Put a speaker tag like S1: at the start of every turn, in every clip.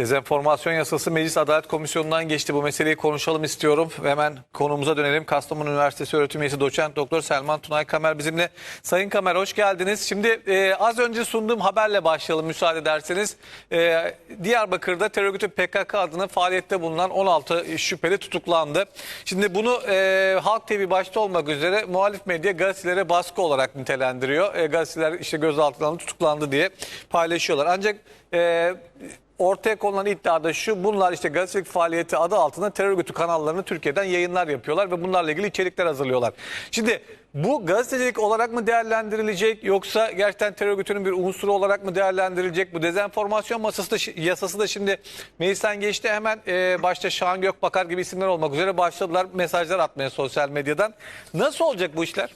S1: Dezenformasyon yasası Meclis Adalet Komisyonu'ndan geçti. Bu meseleyi konuşalım istiyorum. Hemen konumuza dönelim. Kastamonu Üniversitesi öğretim üyesi doçent doktor Selman Tunay Kamer bizimle. Sayın Kamer hoş geldiniz. Şimdi e, az önce sunduğum haberle başlayalım müsaade ederseniz. E, Diyarbakır'da terör örgütü PKK adına faaliyette bulunan 16 şüpheli tutuklandı. Şimdi bunu e, Halk TV başta olmak üzere muhalif medya gazetelere baskı olarak nitelendiriyor. E, gazeteler işte gözaltına tutuklandı diye paylaşıyorlar. Ancak e, ortaya konulan iddia da şu bunlar işte gazetecilik faaliyeti adı altında terör örgütü kanallarını Türkiye'den yayınlar yapıyorlar ve bunlarla ilgili içerikler hazırlıyorlar. Şimdi bu gazetecilik olarak mı değerlendirilecek yoksa gerçekten terör örgütünün bir unsuru olarak mı değerlendirilecek? Bu dezenformasyon masası da, yasası da şimdi meclisten geçti hemen e, başta Şahan Gökbakar gibi isimler olmak üzere başladılar mesajlar atmaya sosyal medyadan. Nasıl olacak bu işler?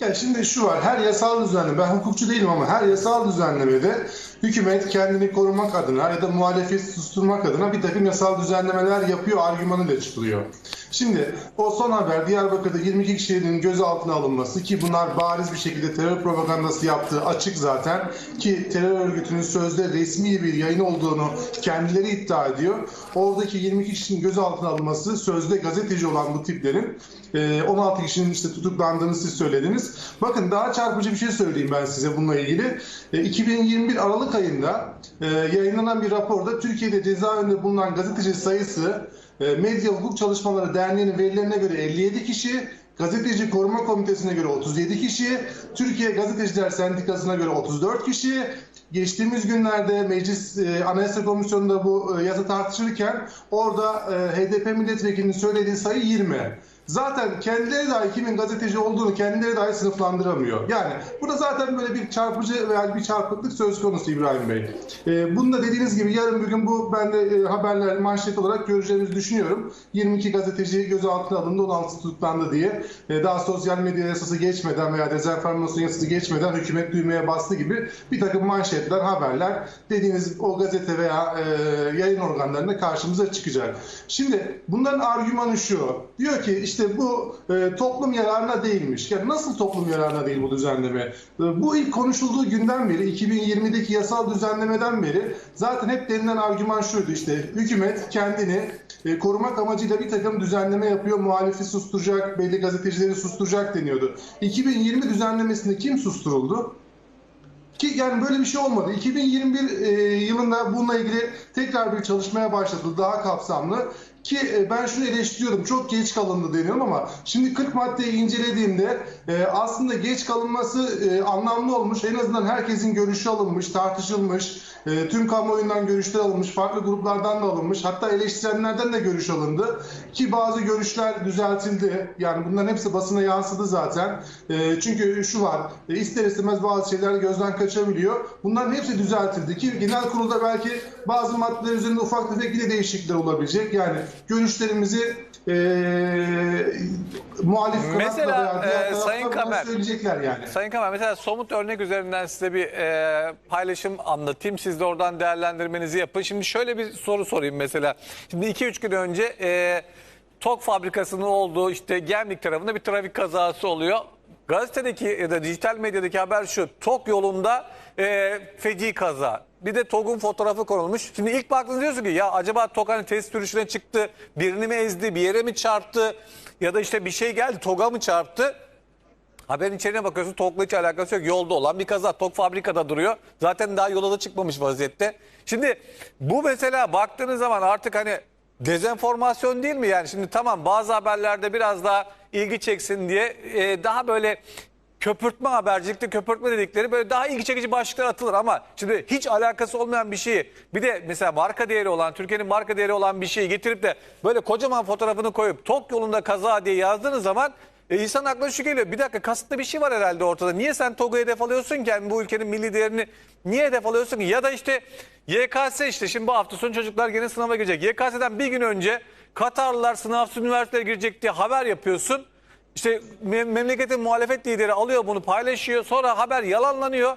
S2: Yani şimdi şu var, her yasal düzenleme, ben hukukçu değilim ama her yasal düzenlemede hükümet kendini korumak adına ya da muhalefeti susturmak adına bir takım yasal düzenlemeler yapıyor, argümanıyla çıkılıyor. Şimdi o son haber Diyarbakır'da 22 kişinin gözaltına alınması ki bunlar bariz bir şekilde terör propagandası yaptığı açık zaten ki terör örgütünün sözde resmi bir yayın olduğunu kendileri iddia ediyor. Oradaki 22 kişinin gözaltına alınması sözde gazeteci olan bu tiplerin e, 16 kişinin işte tutuklandığını siz söylediniz. Bakın daha çarpıcı bir şey söyleyeyim ben size bununla ilgili. E, 2021 Aralık ayında e, yayınlanan bir raporda Türkiye'de cezaevinde bulunan gazeteci sayısı e, Medya Hukuk Çalışmaları Derneği'nin verilerine göre 57 kişi, Gazeteci Koruma Komitesi'ne göre 37 kişi, Türkiye Gazeteciler Sendikası'na göre 34 kişi. Geçtiğimiz günlerde Meclis e, Anayasa Komisyonu'nda bu e, yasa tartışılırken orada e, HDP milletvekilinin söylediği sayı 20. Zaten kendileri dahi kimin gazeteci olduğunu kendileri dahi sınıflandıramıyor. Yani burada zaten böyle bir çarpıcı veya bir çarpıklık söz konusu İbrahim Bey. Ee, bunu da dediğiniz gibi yarın bir gün bu ben de e, haberler manşet olarak göreceğimizi düşünüyorum. 22 gazeteci gözaltına alındı 16 tutuklandı diye. Ee, daha sosyal medya yasası geçmeden veya dezenformasyon yasası geçmeden hükümet düğmeye bastı gibi bir takım manşetler, haberler dediğiniz o gazete veya e, yayın organlarında karşımıza çıkacak. Şimdi bunların argümanı şu. Diyor ki işte bu e, toplum yararına değilmiş. Yani nasıl toplum yararına değil bu düzenleme? E, bu ilk konuşulduğu günden beri 2020'deki yasal düzenlemeden beri zaten hep denilen argüman şuydu işte hükümet kendini e, korumak amacıyla bir takım düzenleme yapıyor. Muhalifi susturacak, belli gazetecileri susturacak deniyordu. 2020 düzenlemesinde kim susturuldu? Ki yani böyle bir şey olmadı. 2021 e, yılında bununla ilgili tekrar bir çalışmaya başladı daha kapsamlı. Ki e, ben şunu eleştiriyorum çok geç kalındı deniyorum ama şimdi 40 maddeyi incelediğimde e, aslında geç kalınması e, anlamlı olmuş. En azından herkesin görüşü alınmış, tartışılmış. Tüm kamuoyundan görüşler alınmış, farklı gruplardan da alınmış. Hatta eleştirenlerden de görüş alındı. Ki bazı görüşler düzeltildi. Yani bunların hepsi basına yansıdı zaten. Çünkü şu var, ister istemez bazı şeyler gözden kaçabiliyor. Bunların hepsi düzeltildi. Ki genel kurulda belki bazı maddeler üzerinde ufak tefek yine değişiklikler olabilecek. Yani görüşlerimizi e, muhalif
S1: Mesela, e, Sayın Kamer,
S2: söyleyecekler yani.
S1: Sayın Kamer mesela somut örnek üzerinden size bir e, paylaşım anlatayım. Siz de oradan değerlendirmenizi yapın. Şimdi şöyle bir soru sorayım mesela. Şimdi 2-3 gün önce e, TOK fabrikasının olduğu işte Gemlik tarafında bir trafik kazası oluyor. Gazetedeki ya da dijital medyadaki haber şu. TOK yolunda e, feci kaza. Bir de TOG'un fotoğrafı konulmuş. Şimdi ilk baktığınızda diyorsun ki ya acaba TOG hani test sürüşüne çıktı, birini mi ezdi, bir yere mi çarptı ya da işte bir şey geldi TOG'a mı çarptı? Haberin içeriğine bakıyorsun TOG'la hiç alakası yok. Yolda olan bir kaza. TOG fabrikada duruyor. Zaten daha yola da çıkmamış vaziyette. Şimdi bu mesela baktığınız zaman artık hani dezenformasyon değil mi? Yani şimdi tamam bazı haberlerde biraz daha ilgi çeksin diye e, daha böyle köpürtme habercilikte köpürtme dedikleri böyle daha ilgi çekici başlıklar atılır ama şimdi hiç alakası olmayan bir şeyi bir de mesela marka değeri olan Türkiye'nin marka değeri olan bir şeyi getirip de böyle kocaman fotoğrafını koyup TOG yolunda kaza diye yazdığınız zaman e insan aklına şu geliyor. Bir dakika kasıtlı bir şey var herhalde ortada. Niye sen TOG'u hedef alıyorsun ki? Yani bu ülkenin milli değerini niye hedef alıyorsun ki? Ya da işte YKS işte şimdi bu hafta sonu çocuklar gene sınava girecek. YKS'den bir gün önce Katarlılar sınavsız üniversiteye girecek diye haber yapıyorsun. İşte me- memleketin muhalefet lideri alıyor bunu paylaşıyor. Sonra haber yalanlanıyor.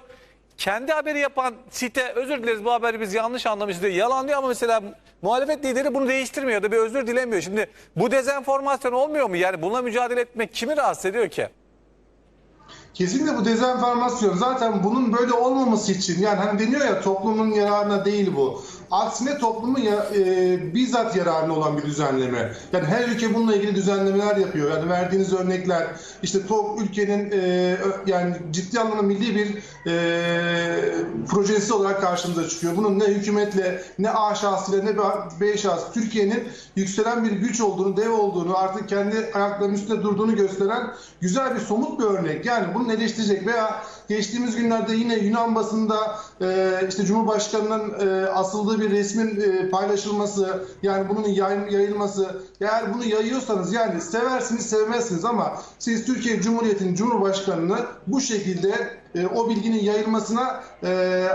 S1: Kendi haberi yapan site özür dileriz bu haberi biz yanlış anlamışız diye yalanlıyor ama mesela muhalefet lideri bunu değiştirmiyor da bir özür dilemiyor. Şimdi bu dezenformasyon olmuyor mu? Yani bununla mücadele etmek kimi rahatsız ediyor ki?
S2: Kesinlikle bu dezenformasyon. Zaten bunun böyle olmaması için yani hani deniyor ya toplumun yararına değil bu. Aksine toplumun ya, e, bizzat yararına olan bir düzenleme. Yani her ülke bununla ilgili düzenlemeler yapıyor. Yani verdiğiniz örnekler işte TOK ülkenin e, yani ciddi anlamda milli bir e, projesi olarak karşımıza çıkıyor. Bunun ne hükümetle ne A şahsıyla ne B şahsı Türkiye'nin yükselen bir güç olduğunu, dev olduğunu, artık kendi ayaklarının üstünde durduğunu gösteren güzel bir somut bir örnek. Yani bunu eleştirecek veya geçtiğimiz günlerde yine Yunan basında e, işte Cumhurbaşkanı'nın e, asıldığı bir resmin e, paylaşılması, yani bunun yay- yayılması, eğer bunu yayıyorsanız yani seversiniz sevmezsiniz ama siz Türkiye Cumhuriyeti'nin Cumhurbaşkanı'nı bu şekilde e, o bilginin yayılmasına e,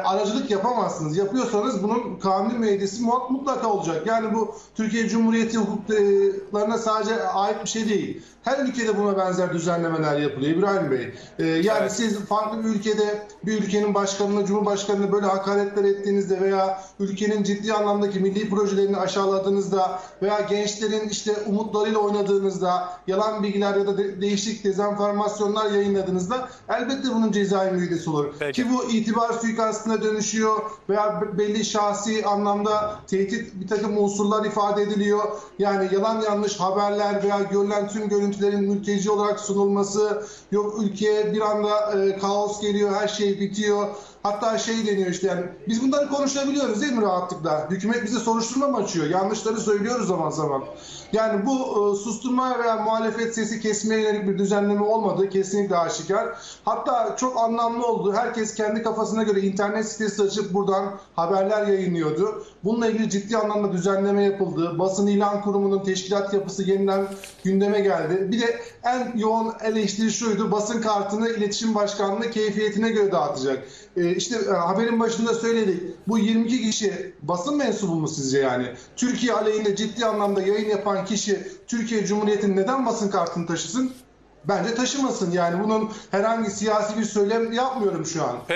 S2: aracılık yapamazsınız. Yapıyorsanız bunun kanuni müeyyidesi mutlaka olacak. Yani bu Türkiye Cumhuriyeti hukuklarına sadece ait bir şey değil. Her ülkede buna benzer düzenlemeler yapılıyor İbrahim Bey. E, yani
S1: Evet.
S2: siz farklı bir ülkede bir ülkenin başkanına, cumhurbaşkanına böyle hakaretler ettiğinizde veya ülkenin ciddi anlamdaki milli projelerini aşağıladığınızda veya gençlerin işte umutlarıyla oynadığınızda, yalan bilgiler ya da de- değişik dezenformasyonlar yayınladığınızda elbette bunun cezai müeyyidesi olur.
S1: Peki.
S2: Ki bu itibar suikastına dönüşüyor veya be- belli şahsi anlamda tehdit bir takım unsurlar ifade ediliyor. Yani yalan yanlış haberler veya görülen tüm görüntülerin mülteci olarak sunulması, yok ülkeye bir anda e, kaos geliyor, her şey bitiyor. Hatta şey deniyor işte yani biz bunları konuşabiliyoruz değil mi rahatlıkla? Hükümet bize soruşturma mı açıyor? Yanlışları söylüyoruz zaman zaman. Yani bu e, susturma veya muhalefet sesi kesmeye yönelik bir düzenleme olmadığı kesinlikle aşikar. Hatta çok anlamlı oldu. Herkes kendi kafasına göre internet sitesi açıp buradan haberler yayınlıyordu. Bununla ilgili ciddi anlamda düzenleme yapıldı. Basın ilan kurumunun teşkilat yapısı yeniden gündeme geldi. Bir de en yoğun eleştiri şuydu. Basın kartını iletişim başkanlığı keyfiyetine göre dağıtacak. Ee, işte e, haberin başında söyledik. Bu 22 kişi basın mensubu mu sizce yani? Türkiye aleyhinde ciddi anlamda yayın yapan kişi Türkiye Cumhuriyeti'nin neden basın kartını taşısın? Bence taşımasın yani bunun herhangi siyasi bir söylem yapmıyorum şu an.
S1: Peki.